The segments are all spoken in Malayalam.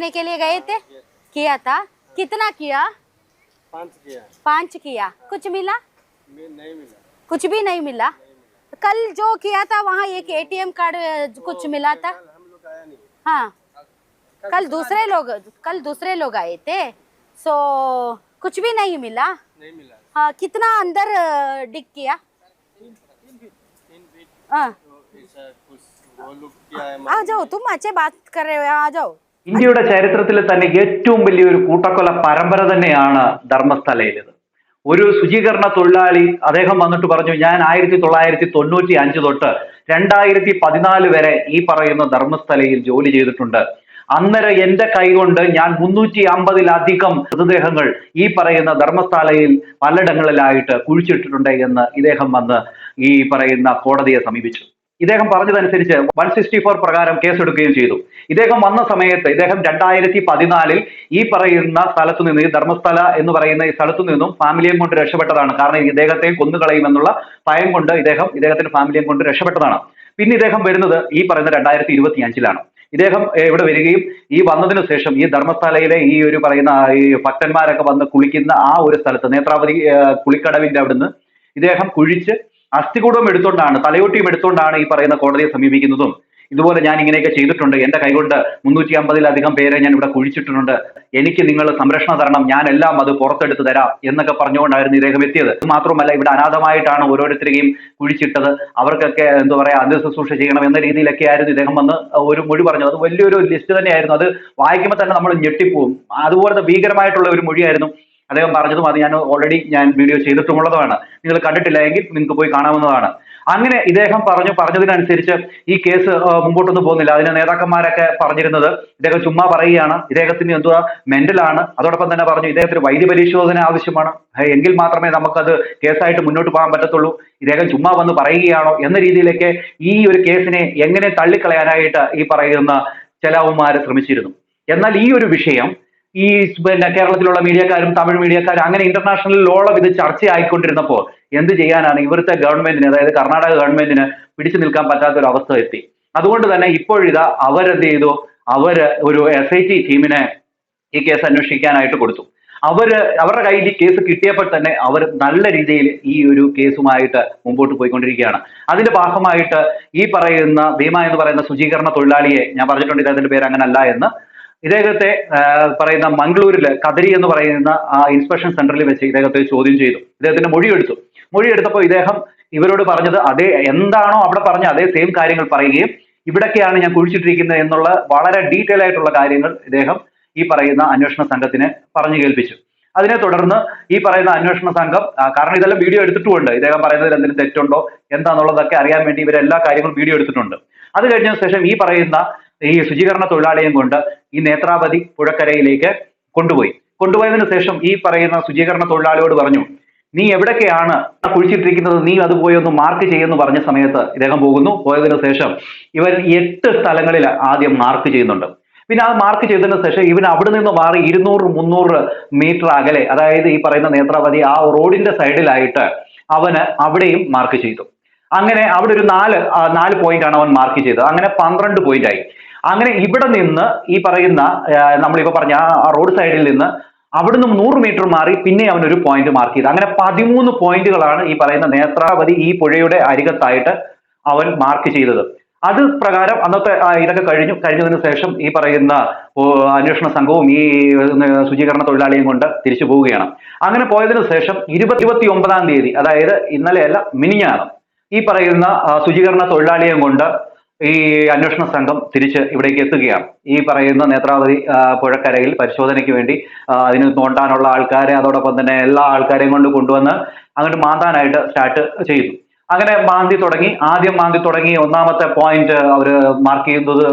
करने के लिए गए थे? किया था? कितना किया? पाँच किया। पाँच किया। कुछ मिला? नहीं मिला। कुछ भी नहीं मिला? कल जो किया था वहाँ एक एटीएम कार्ड कुछ मिला था? कल नहीं। हाँ। कल दूसरे लोग कल दूसरे लोग आए थे। सो कुछ भी नहीं मिला? नहीं मिला। हाँ कितना अंदर डिग किया? हाँ। तो आ जाओ तुम अच्छे बात कर रहे हो आ जाओ। ഇന്ത്യയുടെ ചരിത്രത്തിൽ തന്നെ ഏറ്റവും വലിയൊരു കൂട്ടക്കൊല പരമ്പര തന്നെയാണ് ധർമ്മസ്ഥലയിലത്. ഒരു ശുചീകരണ തൊഴിലാളി അദ്ദേഹം വന്നിട്ട് പറഞ്ഞു ഞാൻ ആയിരത്തി തൊള്ളായിരത്തി തൊണ്ണൂറ്റി അഞ്ച് തൊട്ട് രണ്ടായിരത്തി പതിനാല് വരെ ഈ പറയുന്ന ധർമ്മസ്ഥലയിൽ ജോലി ചെയ്തിട്ടുണ്ട്. അന്നേരം എന്റെ കൈകൊണ്ട് ഞാൻ മുന്നൂറ്റി അമ്പതിലധികം മൃതദേഹങ്ങൾ ഈ പറയുന്ന ധർമ്മസ്ഥലയിൽ പലയിടങ്ങളിലായിട്ട് കുഴിച്ചിട്ടിട്ടുണ്ട് എന്ന് ഇദ്ദേഹം വന്ന് ഈ പറയുന്ന കോടതിയെ സമീപിച്ചു. ഇദ്ദേഹം പറഞ്ഞതനുസരിച്ച് വൺ സിക്സ്റ്റി ഫോർ പ്രകാരം കേസെടുക്കുകയും ചെയ്തു. ഇദ്ദേഹം വന്ന സമയത്ത് ഇദ്ദേഹം രണ്ടായിരത്തി പതിനാലിൽ ഈ പറയുന്ന സ്ഥലത്തു നിന്ന് ഈ ധർമ്മസ്ഥല എന്ന് പറയുന്ന ഈ സ്ഥലത്തു നിന്നും ഫാമിലിയും കൊണ്ട് രക്ഷപ്പെട്ടതാണ്. കാരണം ഇദ്ദേഹത്തെ കൊന്നുകളയുമെന്നുള്ള ഭയം കൊണ്ട് ഇദ്ദേഹം ഇദ്ദേഹത്തിന്റെ ഫാമിലിയും കൊണ്ട് രക്ഷപ്പെട്ടതാണ്. പിന്നെ ഇദ്ദേഹം വരുന്നത് ഈ പറയുന്ന രണ്ടായിരത്തി ഇരുപത്തി അഞ്ചിലാണ് ഇദ്ദേഹം ഇവിടെ വരികയും ഈ വന്നതിന് ശേഷം ഈ ധർമ്മസ്ഥലയിലെ ഈ ഒരു പറയുന്ന ഈ ഭക്തന്മാരൊക്കെ വന്ന് കുളിക്കുന്ന ആ ഒരു സ്ഥലത്ത് നേത്രാവതി കുളിക്കടവിന്റെ അവിടുന്ന് ഇദ്ദേഹം കുഴിച്ച് അസ്ഥികൂടം എടുത്തുകൊണ്ടാണ് തലയോട്ടിയും എടുത്തുകൊണ്ടാണ് ഈ പറയുന്ന കോടതിയെ സമീപിക്കുന്നതും. ഇതുപോലെ ഞാൻ ഇങ്ങനെയൊക്കെ ചെയ്തിട്ടുണ്ട്. എന്റെ കൈകൊണ്ട് മുന്നൂറ്റി അമ്പതിലധികം പേരെ ഞാൻ ഇവിടെ കുഴിച്ചിട്ടുണ്ട് എനിക്ക് നിങ്ങൾ സംരക്ഷണം തരണം. ഞാൻ എല്ലാം അത് പുറത്തെടുത്ത് തരാം എന്നൊക്കെ പറഞ്ഞുകൊണ്ടായിരുന്നു ഇദ്ദേഹം എത്തിയത്. മാത്രമല്ല ഇവിടെ അനാഥമായിട്ടാണ് ഓരോരുത്തരെയും കുഴിച്ചിട്ടത്. അവർക്കൊക്കെ എന്താ പറയാ അന്ത്യശുശ്രൂഷ ചെയ്യണം എന്ന രീതിയിലൊക്കെ ആയിരുന്നു ഇദ്ദേഹം വന്ന് ഒരു മൊഴി പറഞ്ഞത്. അത് വലിയൊരു ലിസ്റ്റ് തന്നെയായിരുന്നു. അത് വായിക്കുമ്പോൾ തന്നെ നമ്മൾ ഞെട്ടിപ്പോവും. അതുപോലത്തെ ഭീകരമായിട്ടുള്ള ഒരു മൊഴിയായിരുന്നു. അദ്ദേഹം പറഞ്ഞതും അത് ഞാൻ ഓൾറെഡി ഞാൻ വീഡിയോ ചെയ്തിട്ടുമുള്ളതാണ് നിങ്ങൾ കണ്ടിട്ടില്ല എങ്കിൽ നിങ്ങൾക്ക് പോയി കാണാവുന്നതാണ്. അങ്ങനെ ഇദ്ദേഹം പറഞ്ഞു പറഞ്ഞതിനനുസരിച്ച് ഈ കേസ് മുമ്പോട്ടൊന്നും പോകുന്നില്ല. അതിന് നേതാക്കന്മാരൊക്കെ പറഞ്ഞിരുന്നത് ഇദ്ദേഹം ചുമ്മാ പറയുകയാണ്. ഇദ്ദേഹത്തിന് എന്തുവാ? മെന്റലാണ് അതോടൊപ്പം തന്നെ പറഞ്ഞു ഇദ്ദേഹത്തിന് വൈദ്യ പരിശോധന ആവശ്യമാണ്. എങ്കിൽ മാത്രമേ നമുക്കത് കേസായിട്ട് മുന്നോട്ട് പോകാൻ പറ്റത്തുള്ളൂ. ഇദ്ദേഹം ചുമ്മാ വന്ന് പറയുകയാണോ എന്ന രീതിയിലേക്ക് ഈ ഒരു കേസിനെ എങ്ങനെ തള്ളിക്കളയാനായിട്ട് ഈ പറയുന്ന ചിലവന്മാർ ശ്രമിച്ചിരുന്നു. എന്നാൽ ഈ ഒരു വിഷയം ഈ പിന്നെ കേരളത്തിലുള്ള മീഡിയക്കാരും തമിഴ് മീഡിയക്കാരും അങ്ങനെ ഇന്റർനാഷണലിലോളം ഇത് ചർച്ചയായിക്കൊണ്ടിരുന്നപ്പോൾ എന്ത് ചെയ്യാനാണ് ഇവിടുത്തെ ഗവൺമെന്റിന് അതായത് കർണാടക ഗവൺമെന്റിന് പിടിച്ചു നിൽക്കാൻ പറ്റാത്ത ഒരു അവസ്ഥ എത്തി. അതുകൊണ്ട് തന്നെ ഇപ്പോഴിതാ അവരെന്ത് ചെയ്തു? അവർ ഒരു എസ് ഐ ടി ടീമിനെ ഈ കേസ് അന്വേഷിക്കാനായിട്ട് കൊടുത്തു. അവർ അവരുടെ കയ്യിൽ ഈ കേസ് കിട്ടിയപ്പോൾ തന്നെ അവർ നല്ല രീതിയിൽ ഈ ഒരു കേസുമായിട്ട് മുമ്പോട്ട് പോയിക്കൊണ്ടിരിക്കുകയാണ്. അതിന്റെ ഭാഗമായിട്ട് ഈ പറയുന്ന ഭീമ എന്ന് പറയുന്ന ശുചീകരണ തൊഴിലാളിയെ ഞാൻ പറഞ്ഞിട്ടുണ്ട് ഇദ്ദേഹത്തിന്റെ പേര് അങ്ങനെ അല്ല എന്ന് ഇദ്ദേഹത്തെ പറയുന്ന മംഗളൂരിൽ കദരി എന്ന് പറയുന്ന ആ ഇൻസ്പെക്ഷൻ സെന്ററിൽ വെച്ച് ഇദ്ദേഹത്തെ ചോദ്യം ചെയ്തു. ഇദ്ദേഹത്തിന്റെ മൊഴി മൊഴിയെടുത്തപ്പോൾ ഇദ്ദേഹം ഇവരോട് പറഞ്ഞത് അതേ എന്താണോ അവിടെ പറഞ്ഞ അതേ സെയിം കാര്യങ്ങൾ പറയുകയും ഇവിടൊക്കെയാണ് ഞാൻ കുഴിച്ചിട്ടിരിക്കുന്നത് എന്നുള്ള വളരെ ഡീറ്റെയിൽ ആയിട്ടുള്ള കാര്യങ്ങൾ ഇദ്ദേഹം ഈ പറയുന്ന അന്വേഷണ സംഘത്തിന് പറഞ്ഞു കേൾപ്പിച്ചു. അതിനെ തുടർന്ന് ഈ പറയുന്ന അന്വേഷണ സംഘം കാരണം ഇതെല്ലാം വീഡിയോ എടുത്തിട്ടുമുണ്ട്. ഇദ്ദേഹം പറയുന്നതിൽ എന്തെങ്കിലും തെറ്റുണ്ടോ എന്താണെന്നുള്ളതൊക്കെ അറിയാൻ വേണ്ടി ഇവരെല്ലാ കാര്യങ്ങളും വീഡിയോ എടുത്തിട്ടുണ്ട്. അത് കഴിഞ്ഞ ശേഷം ഈ പറയുന്ന ഈ ശുചീകരണ തൊഴിലാളിയും കൊണ്ട് ഈ നേത്രാവതി പുഴക്കരയിലേക്ക് കൊണ്ടുപോയി. കൊണ്ടുപോയതിനു ശേഷം ഈ പറയുന്ന ശുചീകരണ തൊഴിലാളിയോട് പറഞ്ഞു നീ എവിടൊക്കെയാണ് കുഴിച്ചിട്ടിരിക്കുന്നത്? നീ അത് പോയി ഒന്ന് മാർക്ക് ചെയ്യുമെന്ന് പറഞ്ഞ സമയത്ത് ഇദ്ദേഹം പോകുന്നു. പോയതിനു ശേഷം ഇവൻ എട്ട് സ്ഥലങ്ങളിൽ ആദ്യം മാർക്ക് ചെയ്യുന്നുണ്ട്. പിന്നെ അത് മാർക്ക് ചെയ്തതിനു ശേഷം ഇവൻ അവിടെ നിന്ന് മാറി ഇരുന്നൂറ് മുന്നൂറ് മീറ്റർ അകലെ അതായത് ഈ പറയുന്ന നേത്രാവതി ആ റോഡിന്റെ സൈഡിലായിട്ട് അവന് അവിടെയും മാർക്ക് ചെയ്തു. അങ്ങനെ അവിടെ ഒരു നാല് നാല് പോയിന്റ് ആണ് അവൻ മാർക്ക് ചെയ്തത്. അങ്ങനെ പന്ത്രണ്ട് പോയിന്റ് ആയി. അങ്ങനെ ഇവിടെ നിന്ന് ഈ പറയുന്ന നമ്മളിപ്പോ പറഞ്ഞ ആ റോഡ് സൈഡിൽ നിന്ന് അവിടുന്ന് നൂറ് മീറ്റർ മാറി പിന്നെ അവൻ ഒരു പോയിന്റ് മാർക്ക് ചെയ്തു. അങ്ങനെ പതിമൂന്ന് പോയിന്റുകളാണ് ഈ പറയുന്ന നേത്രാവതി ഈ പുഴയുടെ അരികത്തായിട്ട് അവൻ മാർക്ക് ചെയ്തത്. അത് പ്രകാരം അന്നത്തെ ഇതൊക്കെ കഴിഞ്ഞു കഴിഞ്ഞതിന് ശേഷം ഈ പറയുന്ന അന്വേഷണ സംഘവും ഈ ശുചീകരണ തൊഴിലാളിയും കൊണ്ട് തിരിച്ചു പോവുകയാണ്. അങ്ങനെ പോയതിനു ശേഷം ഇരുപത്തി ഇരുപത്തി ഒമ്പതാം തീയതി അതായത് ഇന്നലെയല്ല മിനിഞ്ഞാണ് ഈ പറയുന്ന ശുചീകരണ തൊഴിലാളിയും കൊണ്ട് ഈ അന്വേഷണ സംഘം തിരിച്ച് ഇവിടേക്ക് എത്തുകയാണ്. ഈ പറയുന്ന നേത്രാവതി പുഴക്കരയിൽ പരിശോധനയ്ക്ക് വേണ്ടി അതിന് തോണ്ടാനുള്ള ആൾക്കാരെ അതോടൊപ്പം തന്നെ എല്ലാ ആൾക്കാരെയും കൊണ്ട് കൊണ്ടുവന്ന് അങ്ങോട്ട് മാന്താനായിട്ട് സ്റ്റാർട്ട് ചെയ്യുന്നു. അങ്ങനെ മാന്തി തുടങ്ങി. ആദ്യം മാന്തി തുടങ്ങി. ഒന്നാമത്തെ പോയിന്റ് അവർ മാർക്ക് ചെയ്യുന്നത്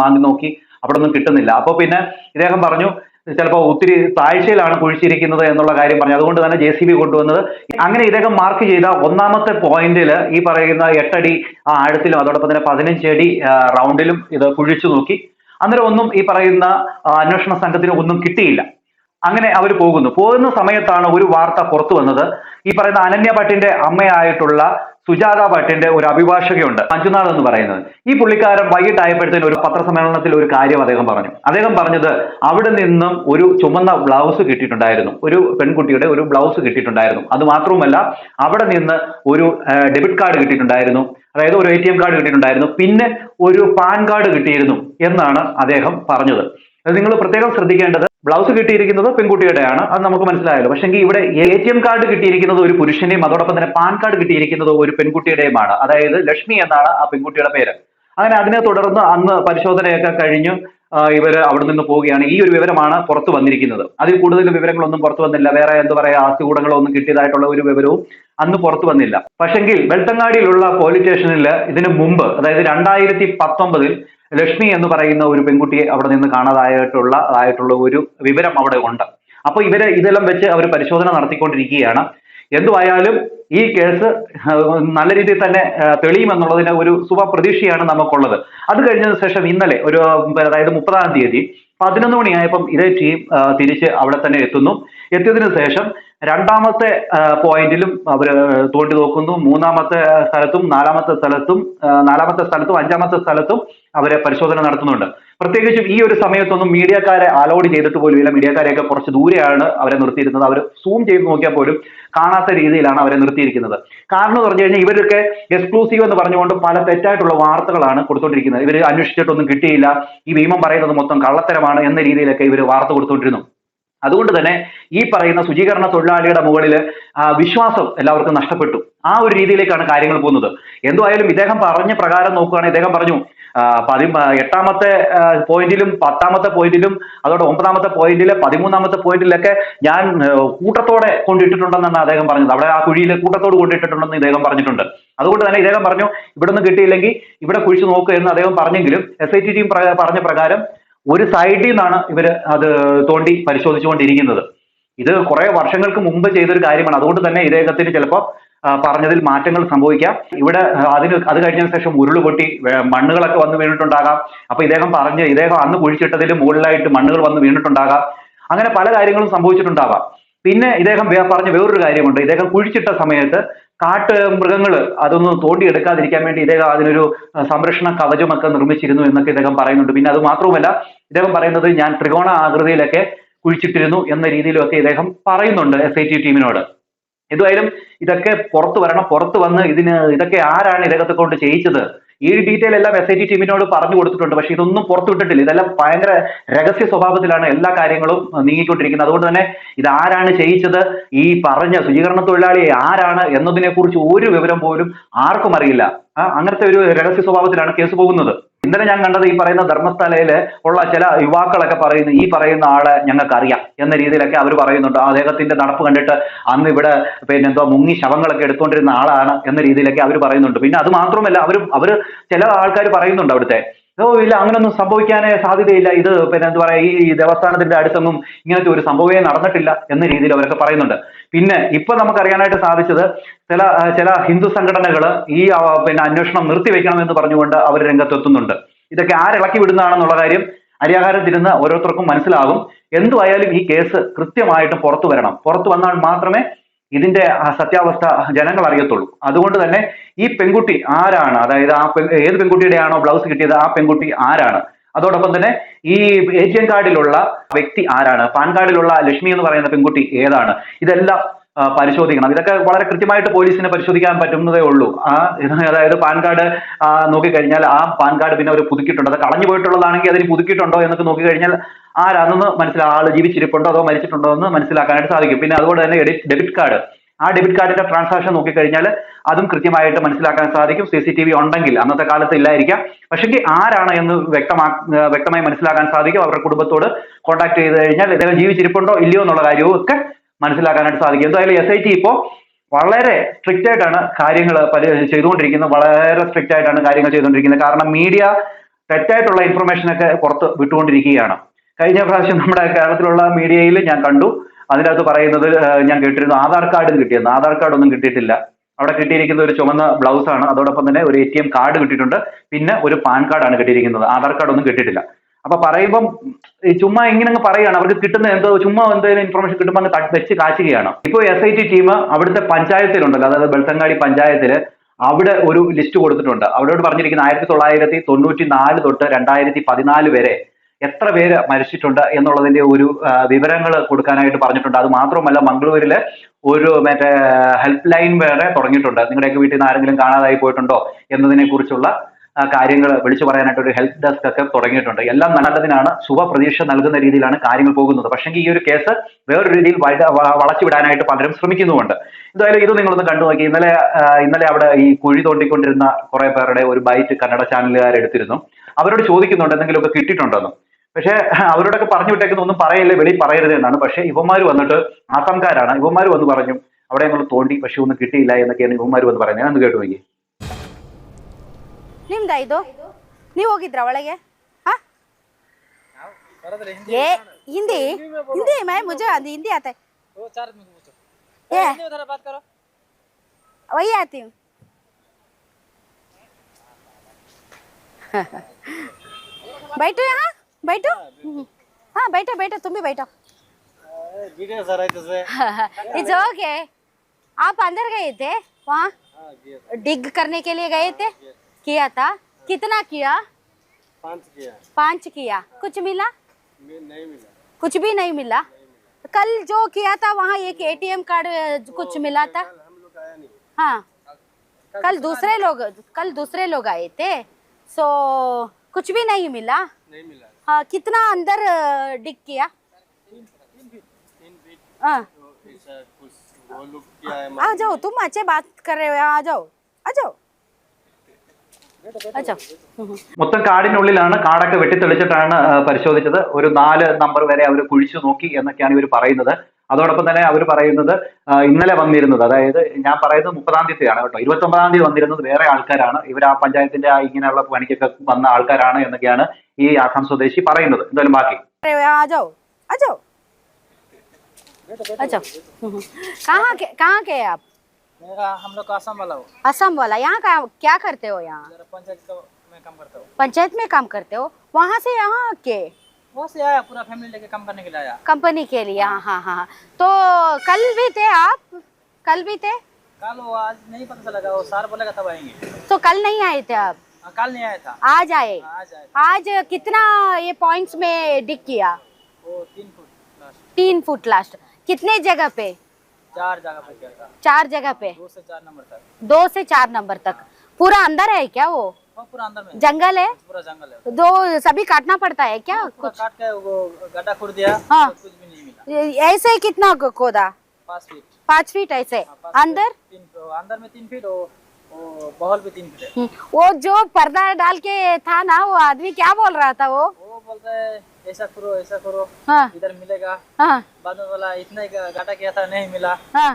മാന്തി നോക്കി. അവിടെ കിട്ടുന്നില്ല. അപ്പോൾ പിന്നെ ഇദ്ദേഹം പറഞ്ഞു ചിലപ്പോൾ ഒത്തിരി താഴ്ചയിലാണ് കുഴിച്ചിരിക്കുന്നത് എന്നുള്ള കാര്യം പറഞ്ഞു. അതുകൊണ്ട് തന്നെ ജെ സി ബി കൊണ്ടുവന്നത്. അങ്ങനെ ഇദ്ദേഹം മാർക്ക് ചെയ്ത ഒന്നാമത്തെ പോയിന്റിൽ ഈ പറയുന്ന എട്ടടി ആ ആഴത്തിലും അതോടൊപ്പം തന്നെ പതിനഞ്ച് അടി റൗണ്ടിലും ഇത് കുഴിച്ചു നോക്കി. അന്നേരം ഒന്നും ഈ പറയുന്ന അന്വേഷണ സംഘത്തിന് ഒന്നും കിട്ടിയില്ല. അങ്ങനെ അവർ പോകുന്നു. പോകുന്ന സമയത്താണ് ഒരു വാർത്ത പുറത്തു വന്നത്. ഈ പറയുന്ന അനന്യ ഭട്ടിന്റെ അമ്മയായിട്ടുള്ള സുജാത ഭട്ടിന്റെ ഒരു അഭിഭാഷകയുണ്ട്. മഞ്ജുനാഥ് എന്ന് പറയുന്നത്. ഈ പുള്ളിക്കാരൻ വൈകിട്ടായപ്പോഴത്തേന് ഒരു പത്രസമ്മേളനത്തിൽ ഒരു കാര്യം അദ്ദേഹം പറഞ്ഞു. അദ്ദേഹം പറഞ്ഞത് അവിടെ നിന്നും ഒരു ചുമന്ന ബ്ലൗസ് കിട്ടിയിട്ടുണ്ടായിരുന്നു. ഒരു പെൺകുട്ടിയുടെ ഒരു ബ്ലൗസ് കിട്ടിയിട്ടുണ്ടായിരുന്നു. അത് മാത്രവുമല്ല അവിടെ നിന്ന് ഒരു ഡെബിറ്റ് കാർഡ് കിട്ടിയിട്ടുണ്ടായിരുന്നു. അതായത് ഒരു എ ടി എം കാർഡ് കിട്ടിയിട്ടുണ്ടായിരുന്നു. പിന്നെ ഒരു പാൻ കാർഡ് കിട്ടിയിരുന്നു എന്നാണ് അദ്ദേഹം പറഞ്ഞത്. നിങ്ങൾ പ്രത്യേകം ശ്രദ്ധിക്കേണ്ടത് ബ്ലൗസ് കിട്ടിയിരിക്കുന്നത് പെൺകുട്ടിയുടെയാണ്. അത് നമുക്ക് മനസ്സിലായല്ലോ. പക്ഷേ ഇവിടെ എ ടി എം കാർഡ് കിട്ടിയിരിക്കുന്നത് ഒരു പുരുഷന്റെയും അതോടൊപ്പം തന്നെ പാൻ കാർഡ് കിട്ടിയിരിക്കുന്നത് ഒരു പെൺകുട്ടിയുടെയുമാണ്. അതായത് ലക്ഷ്മി എന്നാണ് ആ പെൺകുട്ടിയുടെ പേര്. അങ്ങനെ അതിനെ തുടർന്ന് അന്ന് പരിശോധനയൊക്കെ കഴിഞ്ഞു. ഇവർ അവിടെ നിന്ന് പോവുകയാണ്. ഈ ഒരു വിവരമാണ് പുറത്തു വന്നിരിക്കുന്നത്. അതിൽ കൂടുതൽ വിവരങ്ങളൊന്നും പുറത്തു വന്നില്ല. വേറെ എന്താ പറയാ ആസ്തികൂടങ്ങളോ ഒന്നും കിട്ടിയതായിട്ടുള്ള ഒരു വിവരവും അന്ന് പുറത്തു വന്നില്ല. പക്ഷെങ്കിൽ വെൽത്തങ്ങാടിയിലുള്ള പോലീസ് സ്റ്റേഷനിൽ ഇതിനു മുമ്പ് അതായത് രണ്ടായിരത്തി പത്തൊമ്പതിൽ ലക്ഷ്മി എന്ന് പറയുന്ന ഒരു പെൺകുട്ടിയെ അവിടെ നിന്ന് കാണാതായിട്ടുള്ള ആയിട്ടുള്ള ഒരു വിവരം അവിടെ ഉണ്ട്. അപ്പൊ ഇവരെ ഇതെല്ലാം വെച്ച് അവർ പരിശോധന നടത്തിക്കൊണ്ടിരിക്കുകയാണ്. എന്തുവായാലും ഈ കേസ് നല്ല രീതിയിൽ തന്നെ തെളിയുമെന്നുള്ളതിന് ഒരു ശുഭപ്രതീക്ഷയാണ് നമുക്കുള്ളത്. അത് കഴിഞ്ഞതിന് ശേഷം ഇന്നലെ ഒരു അതായത് മുപ്പതാം തീയതി പതിനൊന്ന് മണിയായപ്പം ഇതേ ടീം തിരിച്ച് അവിടെ തന്നെ എത്തുന്നു. എത്തിയതിനു ശേഷം രണ്ടാമത്തെ പോയിന്റിലും അവർ തോണ്ടി നോക്കുന്നു. മൂന്നാമത്തെ സ്ഥലത്തും നാലാമത്തെ സ്ഥലത്തും നാലാമത്തെ സ്ഥലത്തും അഞ്ചാമത്തെ സ്ഥലത്തും അവരെ പരിശോധന നടത്തുന്നുണ്ട്. പ്രത്യേകിച്ചും ഈ ഒരു സമയത്തൊന്നും മീഡിയക്കാരെ അലോഡ് ചെയ്തിട്ട് പോലും ഇല്ല. മീഡിയക്കാരെയൊക്കെ കുറച്ച് ദൂരെയാണ് അവരെ നിർത്തിയിരുന്നത്. അവർ സൂം ചെയ്ത് നോക്കിയാൽ പോലും കാണാത്ത രീതിയിലാണ് അവരെ നിർത്തിയിരിക്കുന്നത്. കാരണം എന്ന് പറഞ്ഞു കഴിഞ്ഞാൽ ഇവരൊക്കെ എക്സ്ക്ലൂസീവ് എന്ന് പറഞ്ഞുകൊണ്ട് പല തെറ്റായിട്ടുള്ള വാർത്തകളാണ് കൊടുത്തുകൊണ്ടിരിക്കുന്നത് ഇവർ അന്വേഷിച്ചിട്ടൊന്നും കിട്ടിയില്ല. ഈ ഭീമം പറയുന്നത് മൊത്തം കള്ളത്തരമാണ് എന്ന രീതിയിലൊക്കെ ഇവർ വാർത്ത കൊടുത്തുകൊണ്ടിരുന്നു അതുകൊണ്ട് തന്നെ ഈ പറയുന്ന ശുചീകരണ തൊഴിലാളിയുടെ മുകളിൽ വിശ്വാസം എല്ലാവർക്കും നഷ്ടപ്പെട്ടു. ആ ഒരു രീതിയിലേക്കാണ് കാര്യങ്ങൾ പോകുന്നത്. എന്തുമായാലും ഇദ്ദേഹം പറഞ്ഞ പ്രകാരം നോക്കുകയാണെങ്കിൽ ഇദ്ദേഹം പറഞ്ഞു പതി എട്ടാമത്തെ പോയിന്റിലും പത്താമത്തെ പോയിന്റിലും അതോടെ ഒമ്പതാമത്തെ പോയിന്റിൽ പതിമൂന്നാമത്തെ പോയിന്റിലൊക്കെ ഞാൻ കൂട്ടത്തോടെ കൊണ്ടിട്ടിട്ടുണ്ടെന്നാണ് അദ്ദേഹം പറഞ്ഞത്. അവിടെ ആ കുഴിയിൽ കൂട്ടത്തോട് കൊണ്ടിട്ടിട്ടുണ്ടെന്ന് ഇദ്ദേഹം പറഞ്ഞിട്ടുണ്ട്. അതുകൊണ്ട് തന്നെ ഇദ്ദേഹം പറഞ്ഞു ഇവിടെ നിന്ന് കിട്ടിയില്ലെങ്കിൽ ഇവിടെ കുഴിച്ചു നോക്കുക എന്ന് അദ്ദേഹം പറഞ്ഞെങ്കിലും എസ് ഐ ടി ടീം പറഞ്ഞ പ്രകാരം ഒരു സൈഡിൽ നിന്നാണ് ഇവർ അത് തോണ്ടി പരിശോധിച്ചുകൊണ്ടിരിക്കുന്നത്. ഇത് കുറെ വർഷങ്ങൾക്ക് മുമ്പ് ചെയ്തൊരു കാര്യമാണ്. അതുകൊണ്ട് തന്നെ ഇദ്ദേഹത്തിന് ചിലപ്പോൾ പറഞ്ഞതിൽ മാറ്റങ്ങൾ സംഭവിക്കാം. ഇവിടെ അതിന് അത് കഴിഞ്ഞതിന് ശേഷം ഉരുൾ പൊട്ടി മണ്ണുകളൊക്കെ വന്ന് വീണിട്ടുണ്ടാകാം. അപ്പൊ ഇദ്ദേഹം പറഞ്ഞ് ഇദ്ദേഹം അന്ന് കുഴിച്ചിട്ടതിൽ മുകളിലായിട്ട് മണ്ണുകൾ വന്ന് വീണിട്ടുണ്ടാകാം. അങ്ങനെ പല കാര്യങ്ങളും സംഭവിച്ചിട്ടുണ്ടാകാം പിന്നെ ഇദ്ദേഹം പറഞ്ഞ വേറൊരു കാര്യമുണ്ട്. ഇദ്ദേഹം കുഴിച്ചിട്ട സമയത്ത് കാട്ട് മൃഗങ്ങൾ അതൊന്നും തോണ്ടിയെടുക്കാതിരിക്കാൻ വേണ്ടി ഇദ്ദേഹം അതിനൊരു സംരക്ഷണ കവചമൊക്കെ നിർമ്മിച്ചിരുന്നു എന്നൊക്കെ ഇദ്ദേഹം പറയുന്നുണ്ട്. പിന്നെ അത് മാത്രവുമല്ല ഇദ്ദേഹം പറയുന്നത് ഞാൻ ത്രികോണ ആകൃതിയിലൊക്കെ കുഴിച്ചിട്ടിരുന്നു എന്ന രീതിയിലൊക്കെ ഇദ്ദേഹം പറയുന്നുണ്ട് എസ് ഐ ടി ടീമിനോട്. എന്തായാലും ഇതൊക്കെ പുറത്തു വരണം പുറത്തു വന്ന് ഇതിന് ഇതൊക്കെ ആരാണ് ഇദ്ദേഹത്തെ കൊണ്ട് ചെയ്യിച്ചത്? ഈ ഒരു ഡീറ്റെയിൽ എല്ലാം എസ് ഐ ടി ടീമിനോട് പറഞ്ഞു കൊടുത്തിട്ടുണ്ട്. പക്ഷെ ഇതൊന്നും പുറത്തു വിട്ടിട്ടില്ല. ഇതെല്ലാം ഭയങ്കര രഹസ്യ സ്വഭാവത്തിലാണ് എല്ലാ കാര്യങ്ങളും നീങ്ങിക്കൊണ്ടിരിക്കുന്നത്. അതുകൊണ്ട് തന്നെ ഇത് ആരാണ് ചെയ്യിച്ചത്? ഈ പറഞ്ഞ സ്വീകരണ തൊഴിലാളി ആരാണ് എന്നതിനെ കുറിച്ച് ഒരു വിവരം പോലും ആർക്കും അറിയില്ല. അങ്ങനത്തെ ഒരു രഹസ്യ സ്വഭാവത്തിലാണ് കേസ് പോകുന്നത്. ഇന്നലെ ഞാൻ കണ്ടത് ഈ പറയുന്ന ധർമ്മസ്ഥലയിൽ ഉള്ള ചില യുവാക്കളൊക്കെ പറയുന്നു ഈ പറയുന്ന ആളെ ഞങ്ങൾക്ക് അറിയാം എന്ന രീതിയിലൊക്കെ അവർ പറയുന്നുണ്ട്. ആ അദ്ദേഹത്തിന്റെ നടപ്പ് കണ്ടിട്ട് അന്ന് ഇവിടെ പിന്നെ എന്തോ മുങ്ങി ശവങ്ങളൊക്കെ എടുത്തുകൊണ്ടിരുന്ന ആളാണ് എന്ന രീതിയിലൊക്കെ അവർ പറയുന്നുണ്ട്. പിന്നെ അത് മാത്രമല്ല അവർ അവർ ചില ആൾക്കാർ പറയുന്നുണ്ട് അവിടുത്തെ. ഓ ഇല്ല അങ്ങനൊന്നും സംഭവിക്കാനേ സാധ്യതയില്ല. ഇത് പിന്നെ എന്താ പറയാ ഈ ദേവസ്ഥാനത്തിന്റെ അടുത്തൊന്നും ഇങ്ങനത്തെ ഒരു സംഭവമേ നടന്നിട്ടില്ല എന്ന രീതിയിൽ അവരൊക്കെ പറയുന്നുണ്ട്. പിന്നെ ഇപ്പൊ നമുക്കറിയാനായിട്ട് സാധിച്ചത് ചില ചില ഹിന്ദു സംഘടനകൾ ഈ പിന്നെ അന്വേഷണം നിർത്തിവെക്കണം എന്ന് പറഞ്ഞുകൊണ്ട് അവർ രംഗത്തെത്തുന്നുണ്ട്. ഇതൊക്കെ ആരിളക്കി വിടുന്നതാണെന്നുള്ള കാര്യം അരിയാഹാരം തിരുന്ന് ഓരോരുത്തർക്കും മനസ്സിലാകും. എന്തുവായാലും ഈ കേസ് കൃത്യമായിട്ട് പുറത്തു വരണം. പുറത്തു വന്നാൽ മാത്രമേ ഇതിന്റെ സത്യാവസ്ഥ ജനങ്ങൾ അറിയത്തുള്ളൂ. അതുകൊണ്ട് തന്നെ ഈ പെൺകുട്ടി ആരാണ്? അതായത് ആ പെൺ ഏത് പെൺകുട്ടിയുടെയാണോ ബ്ലൗസ് കിട്ടിയത് ആ പെൺകുട്ടി ആരാണ്? അതോടൊപ്പം തന്നെ ഈ എ ടി എം കാർഡിലുള്ള വ്യക്തി ആരാണ്? പാൻ കാർഡിലുള്ള ലക്ഷ്മി എന്ന് പറയുന്ന പെൺകുട്ടി ഏതാണ്? ഇതെല്ലാം പരിശോധിക്കണം. ഇതൊക്കെ വളരെ കൃത്യമായിട്ട് പോലീസിന് പരിശോധിക്കാൻ പറ്റുന്നതേ ഉള്ളൂ. ആ അതായത് പാൻ കാർഡ് നോക്കി നോക്കിക്കഴിഞ്ഞാൽ ആ പാൻ കാർഡ് പിന്നെ അവർ പുതുക്കിയിട്ടുണ്ട്. അത് കളഞ്ഞു പോയിട്ടുള്ളതാണെങ്കിൽ അതിന് പുതുക്കിയിട്ടുണ്ടോ എന്നൊക്കെ നോക്കിക്കഴിഞ്ഞാൽ ആരാണെന്ന് മനസ്സിലാ ആൾ ജീവിച്ചിരിപ്പുണ്ടോ അതോ മരിച്ചിട്ടുണ്ടോ എന്ന് മനസ്സിലാക്കാനായിട്ട് സാധിക്കും. പിന്നെ അതുപോലെ തന്നെ ഡെബിറ്റ് കാർഡ്. ആ ഡെബിറ്റ് കാർഡിന്റെ ട്രാൻസാക്ഷൻ നോക്കിക്കഴിഞ്ഞാൽ അതും കൃത്യമായിട്ട് മനസ്സിലാക്കാൻ സാധിക്കും. സി സി ടി വി ഉണ്ടെങ്കിൽ. അന്നത്തെ കാലത്ത് ഇല്ലായിരിക്കാം. പക്ഷെങ്കിൽ ആരാണ് എന്ന് വ്യക്തമാ വ്യക്തമായി മനസ്സിലാക്കാൻ സാധിക്കും. അവരുടെ കുടുംബത്തോട് കോൺടാക്ട് ചെയ്ത് കഴിഞ്ഞാൽ ഇദ്ദേഹം ജീവിച്ചിരിപ്പുണ്ടോ ഇല്ലയോ എന്നുള്ള കാര്യവും ഒക്കെ മനസ്സിലാക്കാനായിട്ട് സാധിക്കും. എന്തായാലും എസ് ഐ ടി ഇപ്പോൾ വളരെ സ്ട്രിക്റ്റ് ആയിട്ടാണ് കാര്യങ്ങൾ ചെയ്തുകൊണ്ടിരിക്കുന്നത്. വളരെ സ്ട്രിക്റ്റ് ആയിട്ടാണ് കാര്യങ്ങൾ ചെയ്തുകൊണ്ടിരിക്കുന്നത്. കാരണം മീഡിയ തെറ്റായിട്ടുള്ള ഇൻഫർമേഷൻ ഒക്കെ പുറത്ത് വിട്ടുകൊണ്ടിരിക്കുകയാണ്. കഴിഞ്ഞ പ്രാവശ്യം നമ്മുടെ കേരളത്തിലുള്ള മീഡിയയിൽ ഞാൻ കണ്ടു. അതിനകത്ത് പറയുന്നത് ഞാൻ കേട്ടിരുന്നു ആധാർ കാർഡും കിട്ടിയെന്ന്. ആധാർ കാർഡ് ഒന്നും കിട്ടിയിട്ടില്ല. അവിടെ കിട്ടിയിരിക്കുന്നത് ഒരു ചുമന്ന ബ്ലൗസ് ആണ് അതോടൊപ്പം തന്നെ ഒരു എ ടി എം കാർഡ് കിട്ടിയിട്ടുണ്ട്. പിന്നെ ഒരു പാൻ കാർഡാണ് കിട്ടിയിരിക്കുന്നത്. ആധാർ കാർഡ് ഒന്നും കിട്ടിയിട്ടില്ല. അപ്പൊ പറയുമ്പം ചുമ്മാ ഇങ്ങനെ അങ്ങ് പറയുകയാണ്. അവർക്ക് കിട്ടുന്ന എന്തോ ചുമ്മാ എന്തെങ്കിലും ഇൻഫർമേഷൻ കിട്ടുമ്പോൾ അങ്ങ് വെച്ച് കാച്ചുകയാണ് ഇപ്പോൾ എസ് ഐ ടി ടീം അവിടുത്തെ പഞ്ചായത്തിലുണ്ടല്ലോ. അതായത് ബെൽത്തങ്ങാടി പഞ്ചായത്തിൽ അവിടെ ഒരു ലിസ്റ്റ് കൊടുത്തിട്ടുണ്ട്. അവരോട് പറഞ്ഞിരിക്കുന്ന ആയിരത്തി തൊള്ളായിരത്തി തൊണ്ണൂറ്റി നാല് തൊട്ട് രണ്ടായിരത്തി പതിനാല് വരെ എത്ര പേര് മരിച്ചിട്ടുണ്ട് എന്നുള്ളതിന്റെ ഒരു വിവരങ്ങൾ കൊടുക്കാനായിട്ട് പറഞ്ഞിട്ടുണ്ട്. അത് മാത്രമല്ല മംഗളൂരിൽ ഒരു മറ്റേ ഹെൽപ്പ് ലൈൻ വേറെ തുടങ്ങിയിട്ടുണ്ട്. നിങ്ങളുടെയൊക്കെ വീട്ടിൽ നിന്ന് ആരെങ്കിലും കാണാതായി പോയിട്ടുണ്ടോ എന്നതിനെ കുറിച്ചുള്ള കാര്യങ്ങൾ വിളിച്ചു പറയാനായിട്ട് ഒരു ഹെൽപ്പ് ഡെസ്ക് ഒക്കെ തുടങ്ങിയിട്ടുണ്ട്. എല്ലാം നല്ലതിനാണ്. ശുഭപ്രതീക്ഷ നൽകുന്ന രീതിയിലാണ് കാര്യങ്ങൾ പോകുന്നത്. പക്ഷേ ഈ ഒരു കേസ് വേറൊരു രീതിയിൽ വളച്ചുവിടാനായിട്ട് പലരും ശ്രമിക്കുന്നുമുണ്ട്. എന്തായാലും ഇത് നിങ്ങളൊന്ന് കണ്ടു നോക്കി. ഇന്നലെ ഇന്നലെ അവിടെ ഈ കുഴി തോണ്ടിക്കൊണ്ടിരുന്ന കുറെ പേരുടെ ഒരു ബൈറ്റ് കന്നഡ ചാനലുകാർ എടുത്തിരുന്നു. അവരോട് ചോദിക്കുന്നുണ്ട് എന്തെങ്കിലുമൊക്കെ കിട്ടിയിട്ടുണ്ടെന്ന്. പക്ഷേ അവരോടൊക്കെ പറഞ്ഞു വിട്ടേക്കുന്ന ഒന്നും പറയല്ലേ വെളി പറയരുത് എന്നാണ്. പക്ഷേ ഇവന്മാർ വന്നിട്ട് ആസാംകാരാണ്. ഇവന്മാർ വന്ന് പറഞ്ഞു അവിടെ ഞങ്ങൾ തോണ്ടി പക്ഷെ ഒന്നും കിട്ടിയില്ല എന്നൊക്കെയാണ് ഇവന്മാർ വന്ന് പറയുന്നത്. ഞാൻ കേട്ടു നോക്കി. ನಿಮ್ದಾ ಇದು ನೀವು ಹೋಗಿದ್ರ ಒಳಗೆ ಹಾ ये हिंदी हिंदी मैं मुझे आती- हिंदी आता है वो चार आदमी को पूछो ये हिंदी उधर बात करो वही आती हूँ बैठो यहाँ बैठो हाँ बैठो बैठो तुम भी बैठो वीडियो सर है तुझसे इट्स ओके आप अंदर गए थे वहाँ हाँ किया डिग करने के लिए गए थे किया था? कितना किया? पाँच किया। पाँच किया। कुछ मिला? नहीं मिला। कुछ भी नहीं मिला? कल जो किया था वहाँ एक एटीएम कार्ड कुछ मिला था? कल हम लोग आया नहीं। हाँ। कल दूसरे लोग कल दूसरे लोग आए थे। सो कुछ भी नहीं मिला? नहीं मिला। हाँ कितना अंदर डिग किया? हाँ। तो आ जाओ तुम अच्छे बात कर रहे हो आ जाओ आ जाओ। മൊത്തം കാടിനുള്ളിലാണ് കാടൊക്കെ വെട്ടിത്തെളിച്ചിട്ടാണ് ആ, പരിശോധിച്ചത് ഒരു നാല് നമ്പർ വരെ അവർ കുഴിച്ചു നോക്കി എന്നൊക്കെയാണ് ഇവർ പറയുന്നത് അതോടൊപ്പം തന്നെ അവർ പറയുന്നത് ആ, ഇന്നലെ വന്നിരുന്നത് അതായത് ഞാൻ പറയുന്നത് മുപ്പതാം തീയതിയാണ് കേട്ടോ ഇരുപത്തി ഒമ്പതാം തീയതി വന്നിരുന്നത് വേറെ ആൾക്കാരാണ് ഇവർ ആ പഞ്ചായത്തിന്റെ ആ ഇങ്ങനെയുള്ള പണിക്കൊക്കെ വന്ന ആൾക്കാരാണ് എന്നൊക്കെയാണ് ഈ ആസാം സ്വദേശി പറയുന്നത് എന്തായാലും ബാക്കി अरे आ जाओ आ जाओ आ जाओ हम्म। कहाँ के कहाँ के हैं आप मेरा हम लोग का आसाम वाला हो। असम वाला यहाँ का क्या करते हो यहाँ? जरा पंचायत का मैं काम करता हूँ। पंचायत में काम करते हो? वहाँ से यहाँ के? वहाँ से आया पूरा फैमिली लेके काम करने के लिए आया। कंपनी के लिए हाँ हाँ हाँ तो कल भी थे आप? कल भी थे? कल वो आज नहीं पता चला वो सार बोलेगा तब आएँगे। तो कल नहीं आए थे आप? हाँ, कल नहीं आया था। आज आए? हाँ, आज आया आज कितना ये पॉइंट्स में डिग किया? वो तीन फुट लास्ट तीन फुट लास्ट कितने जगह पे? चार जगह पे किया था? चार जगह पे? दो से चार नंबर तक। दो से चार नंबर तक। पूरा अंदर है क्या वो? वो पूरा अंदर में जंगल है? पूरा जंगल है। दो सभी काटना पड़ता है क्या पूरा काट के वो गड्ढा खोद दिया हाँ। तो कुछ भी नहीं मिला। ऐसे कितना खोदा? पाँच फीट पाँच फीट ऐसे? हाँ, अंदर? तीन अंदर में तीन फीट बहल भी तीन फीट हम्म, वो जो पर्दा डाल के था ना वो आदमी क्या बोल रहा था वो? वो बोलता है ऐसा करो ऐसा करो हाँ इधर मिलेगा हाँ बाद में बोला इतना ही गाटा किया था नहीं मिला हाँ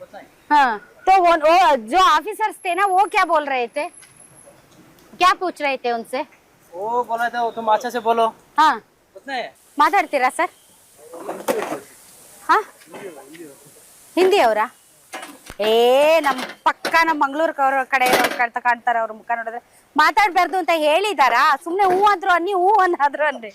उतना ही हाँ तो वो, वो जो ऑफिसर्स थे ना वो क्या बोल रहे थे क्या पूछ रहे थे उनसे वो बोल रहे थे वो तुम अच्छे से बोलो हाँ उतना है ಮಾತಾಡ್ತೀರಾ ಸರ್ ಹಾ ಹಿಂದಿ ಅವರಾ ಏ ನಮ್ಮ ಪಕ್ಕ ನಮ್ಮ ಮಂಗಳೂರು ಅವ್ರ ಕಡೆ ಇರೋರ್ ಕಡೆ ಕಾಣ್ತಾರೆ ಅವ್ರ ಮುಖ ನೋಡಿದ್ರೆ ಮಾತಾಡ್ಬಾರ್ದು ಅಂತ ಹೇಳಿದಾರಾ ಸುಮ್ನೆ ಹೂ ಅಂದ್ರು ಅನ್ನಿ ಹೂ ಅಂದಾದ್ರು ಅನ್ರಿ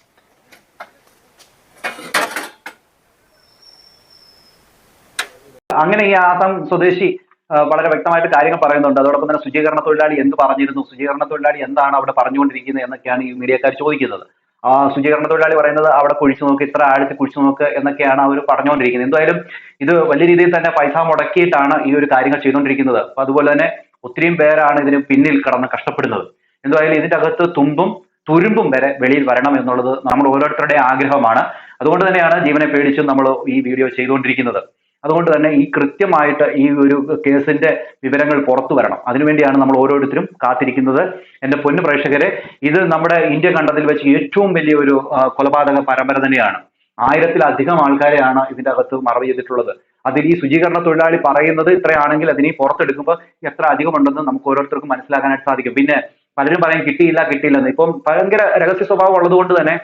അങ്ങനെ ഈ ആസാം സ്വദേശി ആ, വളരെ വ്യക്തമായിട്ട് കാര്യങ്ങൾ പറയുന്നുണ്ട് അതോടൊപ്പം തന്നെ ശുചീകരണ തൊഴിലാളി എന്ത് പറഞ്ഞിരുന്നു ശുചീകരണ തൊഴിലാളി എന്താണ് അവിടെ പറഞ്ഞുകൊണ്ടിരിക്കുന്നത് എന്നൊക്കെയാണ് ഈ മീഡിയക്കാർ ചോദിക്കുന്നത് ആ ശുചീകരണ തൊഴിലാളി പറയുന്നത് അവിടെ കുഴിച്ചു നോക്ക് ഇത്ര ആഴത്തിൽ കുഴിച്ചു നോക്ക് എന്നൊക്കെയാണ് അവർ പറഞ്ഞുകൊണ്ടിരിക്കുന്നത് എന്തായാലും ഇത് വലിയ രീതിയിൽ തന്നെ പൈസ മുടക്കിയിട്ടാണ് ഈ ഒരു കാര്യങ്ങൾ ചെയ്തുകൊണ്ടിരിക്കുന്നത് അപ്പൊ അതുപോലെ തന്നെ ഒത്തിരിയും പേരാണ് ഇതിന് പിന്നിൽ കടന്ന് കഷ്ടപ്പെടുന്നത്. എന്തായാലും ഇതിന്റെ അകത്ത് തുമ്പും തുരുമ്പും വരെ വെളിയിൽ വരണം എന്നുള്ളത് നമ്മൾ ഓരോരുത്തരുടെ ആഗ്രഹമാണ്. അതുകൊണ്ട് തന്നെയാണ് ജീവനെ പേടിച്ച് നമ്മൾ ഈ വീഡിയോ ചെയ്തുകൊണ്ടിരിക്കുന്നത്. അതുകൊണ്ട് തന്നെ ഈ കൃത്യമായിട്ട് ഈ ഒരു കേസിന്റെ വിവരങ്ങൾ പുറത്തു വരണം. അതിനുവേണ്ടിയാണ് നമ്മൾ ഓരോരുത്തരും കാത്തിരിക്കുന്നത്. എന്റെ പൊന്നു പ്രേക്ഷകരെ ഇത് നമ്മുടെ ഇന്ത്യ കണ്ടതിൽ വെച്ച് ഏറ്റവും വലിയ ഒരു കൊലപാതക പരമ്പര തന്നെയാണ്. ആയിരത്തിലധികം ആൾക്കാരെയാണ് ഇതിന്റെ അകത്ത് മറവ് ചെയ്തിട്ടുള്ളത്. അതിൽ ഈ ശുചീകരണ തൊഴിലാളി പറയുന്നത് ഇത്രയാണെങ്കിൽ അതിനെ പുറത്തെടുക്കുമ്പോൾ എത്ര അധികം ഉണ്ടെന്ന് നമുക്ക് ഓരോരുത്തർക്കും മനസ്സിലാക്കാനായിട്ട് സാധിക്കും. പിന്നെ പലരും പറയും കിട്ടിയില്ല കിട്ടിയില്ലെന്ന് ഇപ്പം ഭയങ്കര രഹസ്യ സ്വഭാവം ഉള്ളത് കൊണ്ട് തന്നെ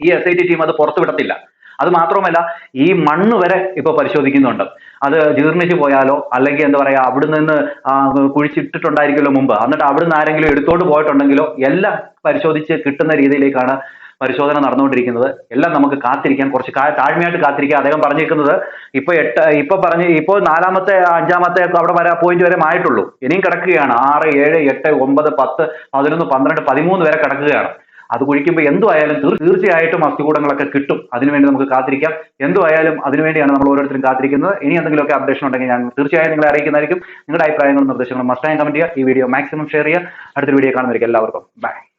ഈ എസ് ഐ ടി ടീം അത് പുറത്തു വിടത്തില്ല. അത് മാത്രമല്ല ഈ മണ്ണ് വരെ ഇപ്പൊ പരിശോധിക്കുന്നുണ്ട്. അത് ജീർണിച്ചു പോയാലോ അല്ലെങ്കിൽ എന്താ പറയാ അവിടെ നിന്ന് കുഴിച്ചിട്ടിട്ടുണ്ടായിരിക്കുമല്ലോ മുമ്പ്. എന്നിട്ട് അവിടെ നിന്ന് ആരെങ്കിലും എടുത്തോണ്ട് പോയിട്ടുണ്ടെങ്കിലോ എല്ലാം പരിശോധിച്ച് കിട്ടുന്ന രീതിയിലേക്കാണ് പരിശോധന നടന്നുകൊണ്ടിരിക്കുന്നത്. എല്ലാം നമുക്ക് കാത്തിരിക്കാൻ കുറച്ച് താഴ്മയായിട്ട് കാത്തിരിക്കുക അദ്ദേഹം പറഞ്ഞിരിക്കുന്നത് ഇപ്പൊ എട്ട് ഇപ്പൊ പറഞ്ഞ് ഇപ്പോൾ നാലാമത്തെ അഞ്ചാമത്തെ അവിടെ വരെ പോയിന്റ് വരെ ആയിട്ടുള്ളൂ ഇനിയും കിടക്കുകയാണ്. ആറ് ഏഴ് എട്ട് ഒമ്പത് പത്ത് പതിനൊന്ന് പന്ത്രണ്ട് പതിമൂന്ന് വരെ കിടക്കുകയാണ്. അത് കുഴിക്കുമ്പോൾ എന്തുമായാലും തീർ- തീർച്ചയായിട്ടും അസ്ഥികൂടങ്ങളൊക്കെ കിട്ടും. അതിനുവേണ്ടി നമുക്ക് കാത്തിരിക്കാം. എന്തുമായാലും അതിനുവേണ്ടിയാണ് നമ്മൾ ഓരോരുത്തരും കാത്തിരിക്കുന്നത്. ഇനി എന്തെങ്കിലുമൊക്കെ അപ്ഡേഷൻ ഉണ്ടെങ്കിൽ ഞാൻ തീർച്ചയായും നിങ്ങളെ അറിയിക്കുന്നതായിരിക്കും. നിങ്ങളുടെ അഭിപ്രായങ്ങളും നിർദ്ദേശങ്ങളും മസ്റ്റായും കമന്റ് ചെയ്യുക. ഈ വീഡിയോ മാക്സിമം ഷെയർ ചെയ്യുക. അടുത്തൊരു വീഡിയോ കാണുന്നവർക്ക് എല്ലാവർക്കും. ബൈ